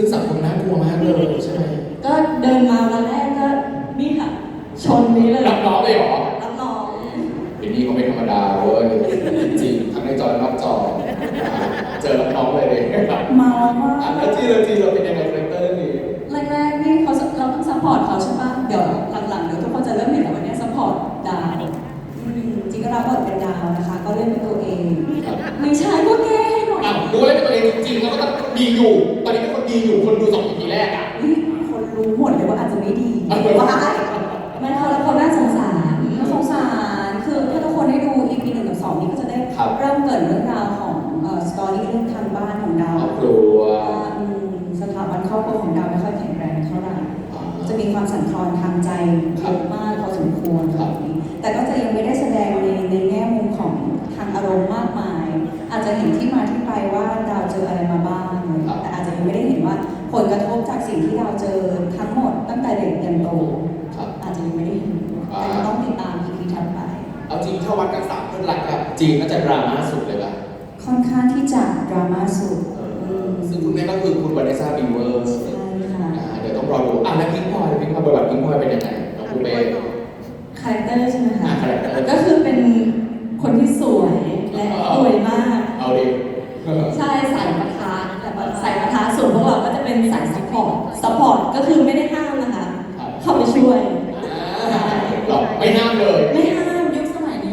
ซึ่งสังคมน่ากลัวมากเลยใช่ไหมก็เดินมาวันแรกก็นี่ค่ะ ชนนี้เลยรับน้องเลยเหรอรับน้องปีนี้เขาไม่ธรรมดาเว้ยจริงทั้งในจอและนอกจอนะฮะเจอรับน้องเลยเลยครับเมามากอะแล้วจีเราจีเราเป็นยังไงคาแรคเตอร์เรื่องนี้แรกๆนี่เขาเราต้องซัพพอร์ตเขาใช่ปะเดี๋ยวหลังๆเดี๋ยวทุกคนจะเริ่มเห็นแล้วว่าเนี่ยซัพพอร์ตดาวอืมจริงก็รับบทเป็นดาวนะคะ ก็เล่นเป็นตัวเองครับไม่ใช่ก็แก้ให้หน่อยอ้าวดูว่าเล่นเป็นตัวเองจริงๆแล้วก็ต้องดีอยู่ต อนนี้เป็นคนดีอยู่คนดูสอง EP แรกอะ อุ๊ยคนรู้หมดเลยว่าอาจจะไม่ดีอะว่ามันเขาแล้วคนน่าสงสารน่าสงสาร คือถ้าทุกคนได้ดู EP หนึ่งกับสองนี้ก็จะได้ครับเริ่มเกิดเรื่องราวของเอ่อสตอรี่เรื่องทางบ้านของดาวครอบครัว ว่าอืมสถาบันครอบครัวของดาวไม่ค่อยแข็งแรงเท่าไหร่อ่าจะมีความสั่นคลอนทางใจครัเยบอะมากพอสมควรครับแต่ก็จะยังไม่ได้แสดง แต่เด็กยันโตครับอาจจะยังไม่ได้เห็นอ่าแต่ก็ต้องติดตาม EP ถัดไป เอาจริงถ้าวัดกันสามเพื่อนรักอะจีนก็จะดราม่าสุดเลยป่ะค่อนข้างที่จะดราม่าสุด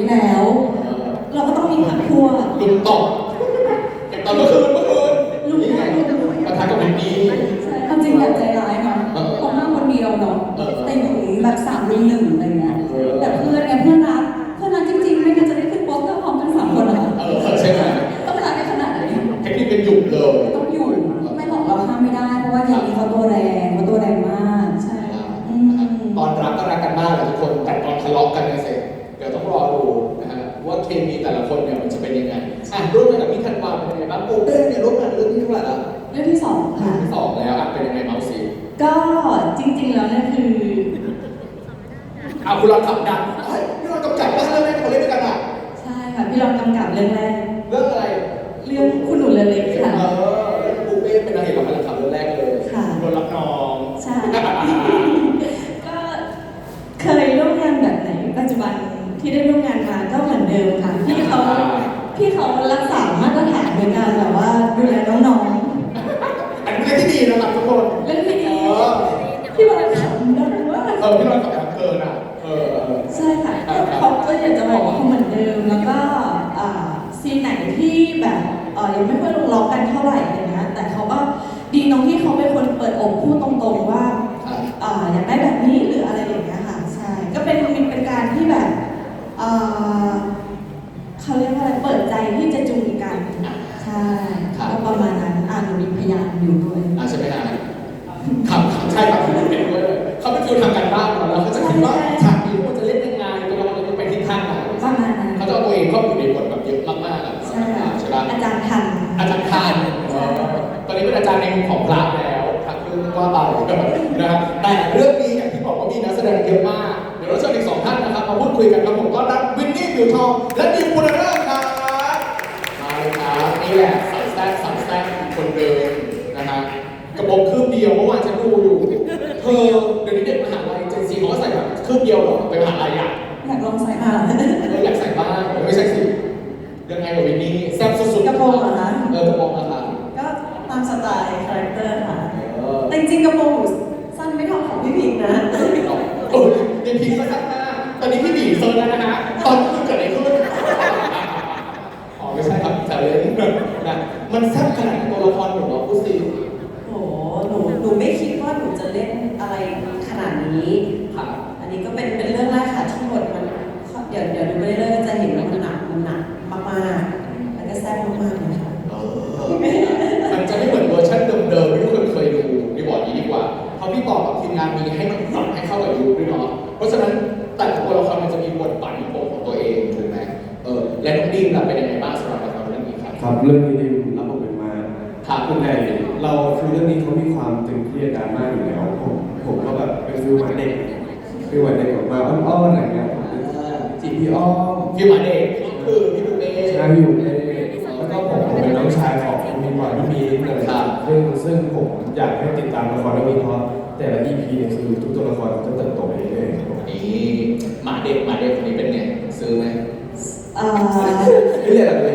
แล้ว เราก็ต้องมีผักพัวลุมตก ที่สองเรื่อค่ะงที่สองแล้วอะเป็นยังไงเมาส์ซีก็จริงๆแล้วเนี่ยคือเอาคุณรักขับดังเฮ้ยพี่เรากำกับบ้านเรื่องแรกที่เขาเล่นด้วยกันอะ ใช่ค่ะ พี่รองกำกับเรื่องแรก ยังไม่ค่อยลงล็อกกันเท่าไหร่อะไรเงี้ยแต่เขาก็ดีตรงที่เขาเป็นคนเปิดอกพูดตรงๆว่าครับอ่าอยากได้แบบนี้หรืออะไรอย่างเงี้ยค่ะใช่ก็เป็นมันเป็นการที่แบบอ่าเขาเรียกว่าอะไรเปิดใจที่จะจูงกันใช่ครับก็ประมาณนั้นอ่านมีพยานอยู่ด้วยอะใช่ไหมฮะครับใช่ครับผมเห็นด้วยเลยเขาเป็นฟิลทำการบ้านมาแล้วเขาจะ มุมของพระแล้วพระเครื่องว่าไปนะครับแต่เรื่องนี้อย่างที่บอกว่ามีนักแสดงเยอะมาก เดี๋ยวเราเชิญอีกสองท่านนะครับมาพูดคุยกันครับผมต้อนรับวินนี่ผิวทอง และดิวบุญเลิศครับมาเลยครับนี่แหละสายแซ่บสายแซ่บคนเดิมนะฮะกระโปรงคืบเดียวเมื่อวานฉันดูอยู่เธอเดี๋ยวนี้เด็กมหาลัยเจนซีเขาก็ใส่แบบคืบเดียวเหรอไปมหาลัยอะอยากลองใส่อ่าเราอยากใส่บ้างไม่ใช่สิยังไงกับวินนี่แซ่บสุดๆกระโปรงเหรอคะเออกระโปรงอะครับ ก็ตามสไตล์คาแรคเตอร์ค่ะ เออ แต่จริงๆกระโปรงหนูสั้นไม่เท่าของพี่พิงค์นะ โอ้ยยังพิงก็สั้นมากตอนนี้พี่หมีเซิร์ชแล้วนะฮะ ตอนนี้เกิดอะไรขึ้นอ๋อไม่ใช่ครับแต่เล่นนะ มันแซ่บขนาด ตึงเครียดดราม่าอยู่แล้วผมผมก็แบบเป็นฟิลหมาเด็กฟิลหมาเด็กแบบมาอ้อนๆอะไรเงี้ยผมจะจีบพี่อ้อมพี่หมาเด็กคือพี่ปุ๊เป้ชายอยู่เอแล้วก็ผมผมเป็นน้องชายของคุณมีบอยพี่มีนเลยครับเรื่องสซึ่งผมอยากให้ติดตามละครเรื่องนี้เพราะแต่ละ EP เนี่ยคือทุกตัวละครจะเติบโตไปเรื่อยๆครับผมนี่หมาเด็กหมาเด็กคนนี้เป็นไงซื้อไหม เอ่อ ไม่เรียกอะไรเลย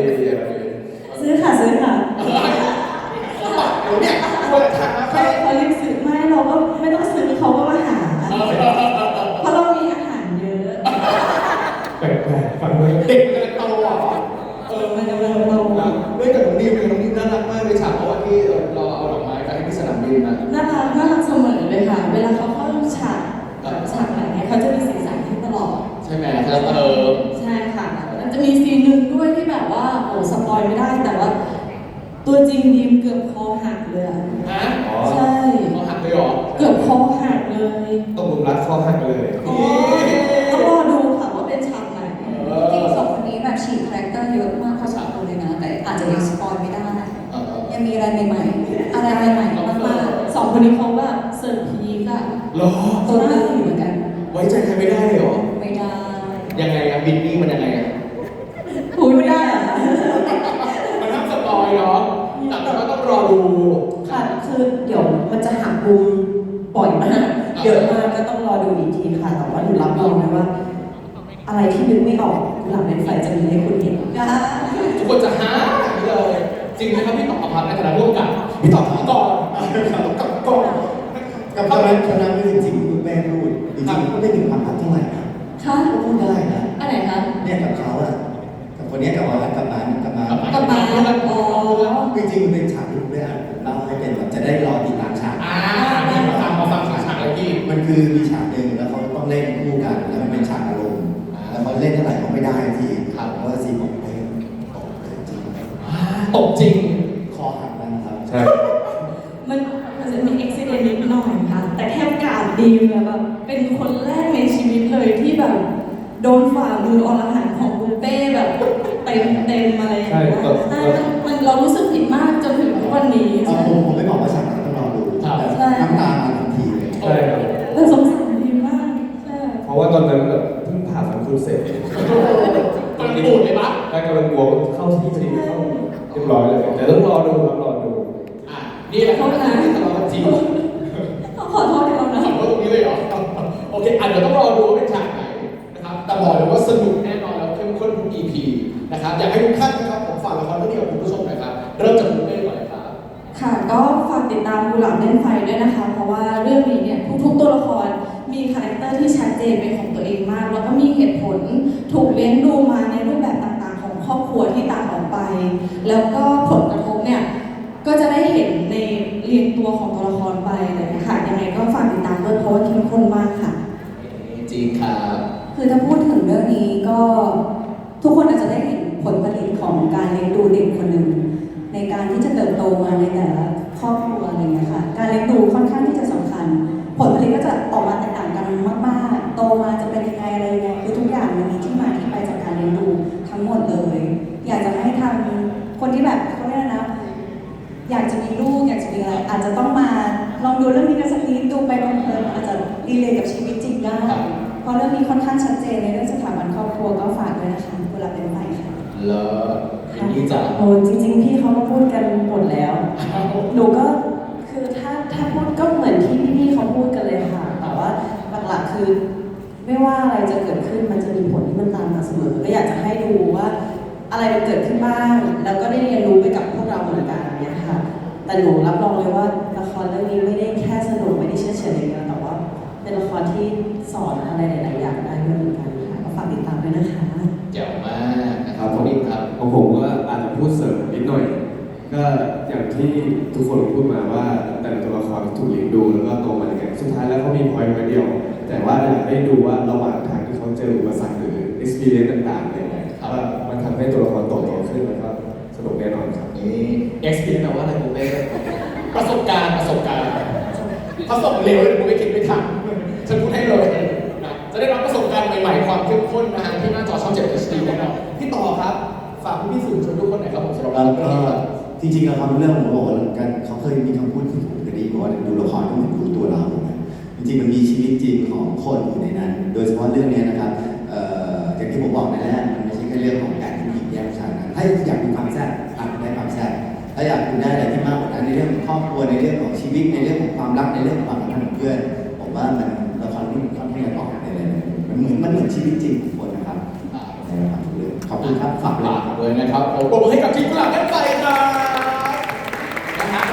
เรียกอะไร ใช่ไหมครับเออใช่ค่ะแล้วจะมีซีนหนึ่งด้วยที่แบบว่าโอ้สปอยไม่ได้แต่ว่า ตัวจริงดีมเกือบคอหักเลยอะฮะอ๋อใช่เขาหักเลยเหรอเกือบคอหักเลยตกหลุมรักข้อหักไปเลยโอ้ต้องรอดูค่ะว่าเป็นฉากไหนจริงสองคนนี้แบบฉีกคาแรคเตอร์เยอะมากพอสมควรเลยนะแต่อาจจะยังสปอยไม่ได้เออเออยังมีอะไรใหม่ๆอะไรใหม่ๆมากสองคนนี้เขาแบบเสิร์ฟพีกอะเหรอๆตัวตื้ออยู่เหมือนกัน ไว้ใจใครไม่ได้เลยเหรอ ไม่ได้ ยังไงอะบินนี่มันยังไงอะ พูดไม่ได้อะ มันห้ามสปอยเนาะแต่ก็ต้องรอดู ค่ะ คือเดี๋ยวมันจะหักมุมบ่อยมาก เยอะมากก็ต้องรอดูอีกทีค่ะ แต่ว่าหนูรับรองนะว่า อะไรที่นึกไม่ออกหลังในไฟจะมีให้คุณเห็น ทุกคนจะหาอย่างนี้เลย จริงไหมครับพี่ต่อพันในฐานะร่วมกับพี่ต่อถามก่อนกับก่อนกับตอนนั้นตอนนั้นจริงๆคุณแม่พูดจริงๆก็ไม่ถึงความรักเท่าไหร่นะค่ะก็พูดได้นะอันไหนคะเนี่ยกับเขาอะกับคนเนี้ยกับว่ากับมันกับมันกับมาอ๋อจริงๆมันเป็นฉากที่ผมได้อ่านผมเล่าให้เป็นแบบจะได้รอติด ดดีเลยแบบเป็นคนแรกในชีวิตเลยที่แบบโดนฝ่ามืออรหันต์ของบุฟเป้แบบเต็มเต็มๆอะไรอย่างเงี้ยใช่มันมันเรารู้สึกผิดมากจนถึงทุกวันนี้เอาใช่ผมผมไม่บอกว่าฉากไหนต้องรอดูแต่น้ำตามาทันทีเลยใช่ครับแต่สงสารดีมากใช่เพราะว่าตอนนั้นแบบเพิ่งผ่าฟันคุดเสร็จกำลังปูดเลยปะได้กำลังบวมเข้าที่พอดีเข้าเรียบร้อยเลย แต่ต้องรอดูครับรอดู อะนี่แหละครับที่ทะเลาะกันจริงต้องขอโทษเรานะขอโทษตรงนี้เลยเหรอ โอเคอาจจะเดี๋ยวต้องรอดูว่าเป็นฉากไหนนะครับแต่บอกเลยว่าสนุกแน่นอนแล้วเข้มข้นทุก EP นะครับอยากให้ทุกท่านนะครับผมฝากละครเรื่องนี้กับคุณผู้ชมหน่อยครับเริ่มจากคุณเป้ก่อนเลยครับค่ะก็ฝากติดตามกุหลาบเล่นไฟด้วยนะคะ เพราะว่าเรื่องนี้เนี่ยทุกๆตัวละครมีคาแรคเตอร์ที่ชัดเจนเป็นของตัวเองมาก แล้วก็มีเหตุผลถูกเลี้ยงดูมาในรูปแบบต่างๆ ของครอบครัวที่ต่างออกไป แล้วก็ผลกระทบเนี่ยก็จะได้เห็นในเรียงตัวของตัวละครไปอะไรอย่างเลยค่ะยังไงก็ฝากติดตามด้วยเพราะว่าเข้มข้นมากค่ะ ริงครับ คือถ้าพูดถึงเรื่องนี้ก็ทุกคนอาจจะได้เห็นผลผลิตของการเลี้ยงดูเด็กคนหนึ่งในการที่จะเติบโตมาในแต่ละครอบครัวอะไรอย่างเงี้ยค่ะ การเลี้ยงดูค่อนข้างที่จะสำคัญ ผลผลิตก็จะออกมาแตกต่างาะเรื่องนี้ค่อนข้างชัดเจนในเรื่องสถาบันครอบครัวก็ฝากด้วยนะคะเวลาเป็นไฟค่ะเลิศเป็นนี่จ้ะโอ้จริง ๆ พี่เขาก็พูดกันหมดแล้ว หนูก็คือถ้าถ้าพูดก็เหมือนที่พี่ๆเขาพูดกันเลยค่ะ แต่ว่าหลักๆคือ ไม่ว่าอะไรจะเกิดขึ้นมันจะมีผลที่มันตามมาเสมอ ก็อยากจะให้ดูว่า อะไรมันเกิดขึ้นบ้าง แล้วก็ได้เรียนรู้ไปกับพวกเราเหมือนกันเนี่ยค่ะ แต่หนูรับรองเลยว่าละครเรื่องนี้ไม่ได้แค่สนุกไม่ได้เชื่อเฉยอย่างเดียวแต่ว่า เป็นละครที่สอนอะไรหลาย นะคะเจ๋วมากนะครับคุณนิมครับของผมก็อาจจะพูดเสริมนิดหน่อย ก็อย่างที่ทุกคนพูดมาว่าแต่ละตัวละครถูกเลี้ยงดูแล้วก็โตมาอย่างไงสุดท้ายแล้วเขามีพอยต์มาเดียว แต่ว่าอยากให้ดูว่าระหว่างทางที่เขาเจออุปสรรคหรือ experience ต่างๆเนี่ยว่ามันทำให้ตัวละครโตโตขึ้นแล้วก็สนุกแน่นอนครับนี่ experience แปลว่าอะไรคุณเป้ประสบการณ์ประสบการณ์ประสบเร็วเลยคุณไม่คิดไม่ทันฉันพูดให้เลยนะจะได้รับประสบการณ์ใหม่ๆความเข้มข้นนะ พี่สื่อมวชนทุกคนหน่อยครับผมสำหรับแล้วก็รื่อนี้ครับจริงๆแล้คำเรื่องของโลกันเขาเคยมีคำพูดที่ผมเคยได้ยินว่าดูละครก็เหมือนดูตัวเราเนี่จริงๆมันมีชีวิตจริงของคนอยู่ในนั้น โดยเฉพาะเรื่องนี้นะครับเอย่างที่ผมบอกในแระมันไม่ใช่แค่เรื่องของการที่หยิบแยกผู้ชายนะถ้าอยากดูความแซ่บอะได้ความแซ่บถ้าอยากดูได้อะไรที่มากกว่านั้นในเรื่องของครอบครัวในเรื่องของชีวิตในเรื่องของความรักในเรื่องของความสัมพันธ์เพื่อนผมว่ามันละครนี่ค่อนข้างจะตอบในอะไรมันเหมือนมันเหมือนชีวิตจริงของ ขอบคุณครับฝากลาดเลยนะครับผมปรบให้กับทีมกุหลาบกันไป